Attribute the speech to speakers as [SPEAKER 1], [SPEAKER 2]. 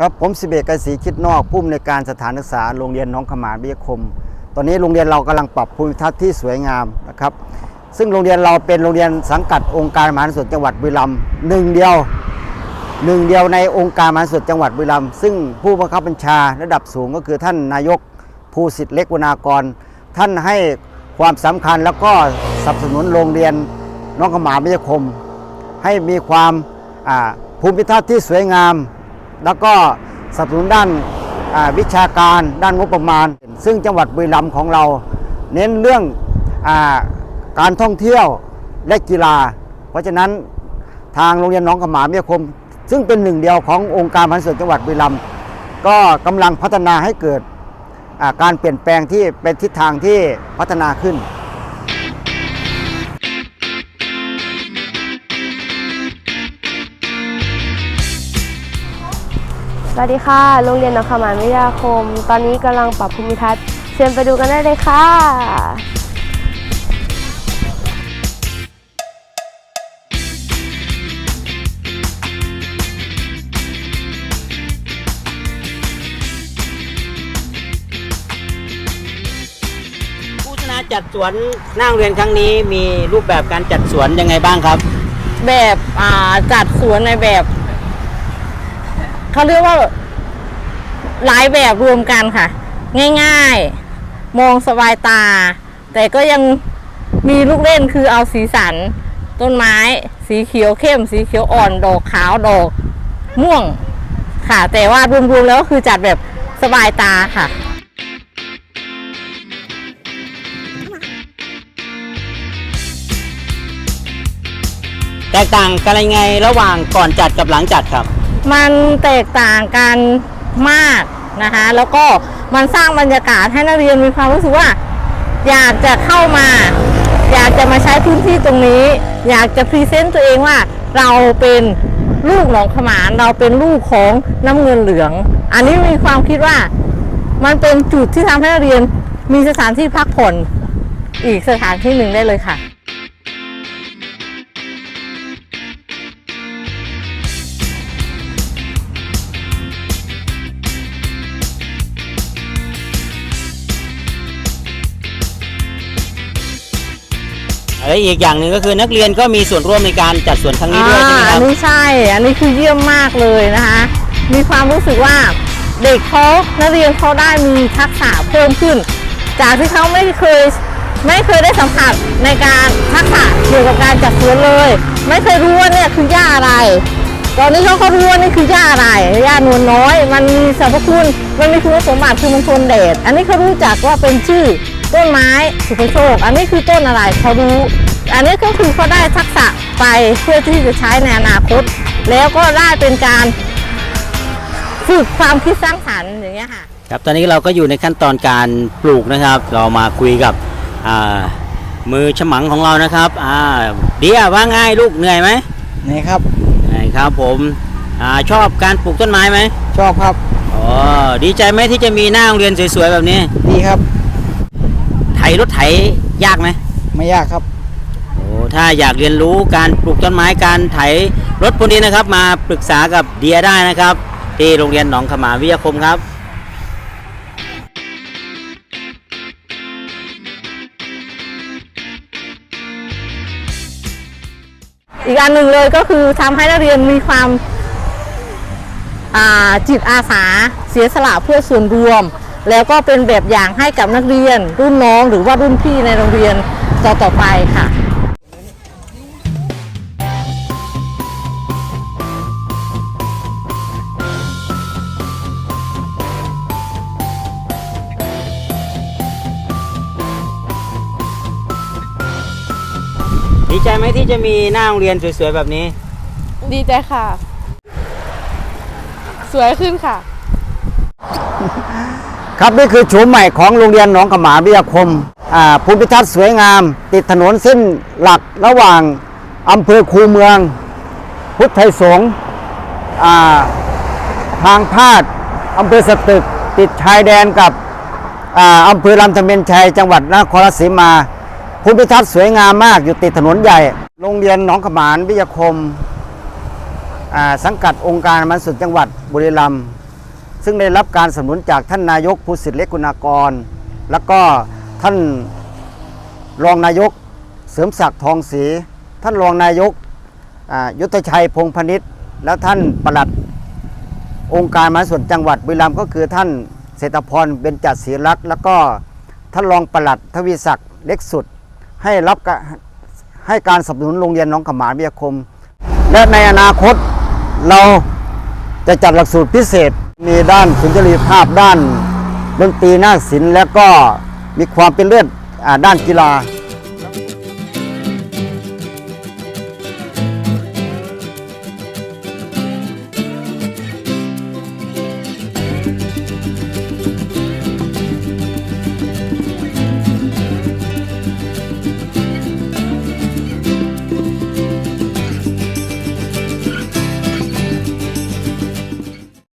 [SPEAKER 1] ครับผมสิเบกไกรศรีคิดนอกผู้อำนวยการสถานศึกษาโรงเรียนน้องขมานวิทยาคม ตอนนี้โรงเรียนเรากำลังปรับภูมิทัศน์ที่สวยงามนะครับ ซึ่งโรงเรียนเราเป็นโรงเรียนสังกัดองค์การมหาส่วนจังหวัดบุรีรัมย์หนึ่งเดียวหนึ่งเดียวในองค์การมหาส่วนจังหวัดบุรีรัมย์ซึ่งผู้บังคับบัญชาระดับสูงก็คือท่านนายกภูสิทธิ์เล็กวนากร ท่านให้ความสำคัญแล้วก็สนับสนุนโรงเรียนน้องขมานวิทยาคม ให้มีความภูมิทัศน์ที่สวยงาม แล้วก็สนับสนุนด้านวิชาการด้านงบประมาณ ซึ่งจังหวัดบุรีรัมย์ของเรา เน้นเรื่องอการท่องเที่ยวและกีฬา เพราะฉะนั้นทางโรงเรียนน้องขมามวิทยคม ซึ่งเป็นหนึ่งเดียวขององค์การพันธุ์ส่วนจังหวัดบุรีรัมย์ก็กำลังพัฒนาให้เกิดการเปลี่ยนแปลงที่เป็นทิศทางที่พัฒนาขึ้น
[SPEAKER 2] วัสดีค่ะ โรงเรียนหนองขามานวิทยาคม ตอนนี้กำลังปรับภูมิทัศน์ เชิญไปดูกันได้เลยค่ะ
[SPEAKER 3] ผู้ชนะจัดสวนหน้าโรงเรียนครั้งนี้มีรูปแบบการจัดสวนยังไงบ้างครับ
[SPEAKER 4] แบบอ่าจัดสวนในแบบ เขาเรียกว่าหลายแบบรวมกันค่ะ ง่ายๆ มองสบายตา แต่ก็ยังมีลูกเล่นคือเอาสีสัน ต้นไม้ สีเขียวเข้ม สีเขียวอ่อน ดอกขาว ดอก ม่วงค่ะ แต่ว่ารวมๆแล้วก็คือจัดแบบสบายตาค่ะ
[SPEAKER 3] แตกต่างกันยังไงระหว่างก่อนจัดกับหลังจัดครับ
[SPEAKER 4] มันแตกต่างกันมากนะคะ แล้วก็มันสร้างบรรยากาศให้นักเรียนมีความรู้สึกว่า อยากจะเข้ามา อยากจะมาใช้พื้นที่ตรงนี้ อยากจะพรีเซนต์ตัวเองว่าเราเป็นลูกหนองขมานเราเป็นลูกของน้ำเงินเหลือง อันนี้มีความคิดว่ามันเป็นจุดที่ทำให้นักเรียนมีสถานที่พักผ่อนอีกสถานที่หนึ่งได้เลยค่ะ
[SPEAKER 3] และอีกอย่างหนึ่งก็คือนักเรียนก็มีส่วนร่วมในการจัดสวนครั้งนี้ด้วยใช่ไหมค
[SPEAKER 4] อั
[SPEAKER 3] รับ
[SPEAKER 4] นนี้ใช่ อันนี้คือเยี่ยมมากเลยนะคะ มีความรู้สึกว่าเด็กเขานักเรียนเขาได้มีทักษะเพิ่มขึ้น จากที่เขาไม่เคยไม่เคยได้สัมผัสในการทักษะเกี่ยวกับการจัดสวนเลย ไม่เคยรู้ว่าเนี่ยคือหญ้าอะไร ตอนนี้เขาก็รู้ว่านี่คือหญ้าอะไรหญ้านวลน้อย มันมีสรรพคุณ มันมีคุณสมบัติคือมันทนแดด อันนี้เขารู้จักว่าเป็นชื่อ ต้นไม้สุภโชค อันนี้คือต้นอะไรเขารู้ อันนี้ก็คือเขาได้ทักษะไปเพื่อที่จะใช้ในอนาคต แล้วก็ได้เป็นการฝึกความคิดสร้างสรรค์อย่างเงี้ยค่ะ
[SPEAKER 3] ครับตอนนี้เราก็อยู่ในขั้นตอนการปลูกนะครับ เรามาคุยกับอ่ามือฉมังของเรานะครับอ่าเดียว่าไงลูกเหนื่อยไหม
[SPEAKER 1] นี่ครับ
[SPEAKER 3] เหนื่อยครับผมอาชอบการปลูกต้นไม้ไหม
[SPEAKER 1] ชอบครับ
[SPEAKER 3] อ๋อดีใจไหมที่จะมีหน้าโรงเรียนสวยๆแบบนี้
[SPEAKER 1] ดีครับ
[SPEAKER 3] ไถ รถไถยากไหม
[SPEAKER 1] ไม่ยากครับ
[SPEAKER 3] โอ้ถ้าอยากเรียนรู้การปลูกต้นไม้การไถรถพวกนี้นะครับ มาปรึกษากับเดียได้นะครับ ที่โรงเรียนหนองขมามวิทยาคมครับ
[SPEAKER 4] อีกอันหนึ่งเลยก็คือทำให้นักเรียนมีความอ่าจิตอาสาเสียสละเพื่อส่วนรวม แล้วก็เป็นแบบอย่างให้กับนักเรียน รุ่นน้องหรือว่ารุ่นพี่ในโรงเรียนต่อๆไปค่ะ
[SPEAKER 3] ดีใจไหมที่จะมีหน้าโรงเรียนสวยๆแบบนี้
[SPEAKER 2] ดีใจค่ะ สวยขึ้นค่ะ
[SPEAKER 1] ครับนี่คือโฉมใหม่ของโรงเรียนหนองขมาวิทยาคมภูมิทัศน์สวยงาม ติดถนนเส้นหลักระหว่างอำเภอคูเมือง พุทธไทยสงฆ์อ่าทางพาดอำเภอสตึก ติดชายแดนกับอำเภอลำธเมนชัยจังหวัดนครราชสีมาภูมิทัศน์สวยงามมากอยู่ติดถนนใหญ่ โรงเรียนหนองขมานวิทยาคมาสังกัดองค์การมันสุดจังหวัดบุรีรัมย์ ซึ่งได้รับการสนับสนุนจากท่านนายกภูสิทธิ์เล็กกุณากร แล้วก็ท่านรองนายกเสริมศักดิ์ทองศรีท่านรองนายกยุทธชัยพงพนิษฐ์และท่านปลัดองค์การมหาส่วนจังหวัดบุรีรัมย์ก็คือท่านเศรษฐพรเบญจศรีรักษ์แล้วก็ท่านรองปลัดทวีศักดิ์เล็กสุดให้รับให้การสนับสนุนโรงเรียนน้องขมานวิทยาคม และในอนาคตเราจะจัดหลักสูตรพิเศษ มีด้านสุนทรีภาพด้านดนตรีนาศิลป์และก็มีความเป็นเลือดอ่าด้านกีฬา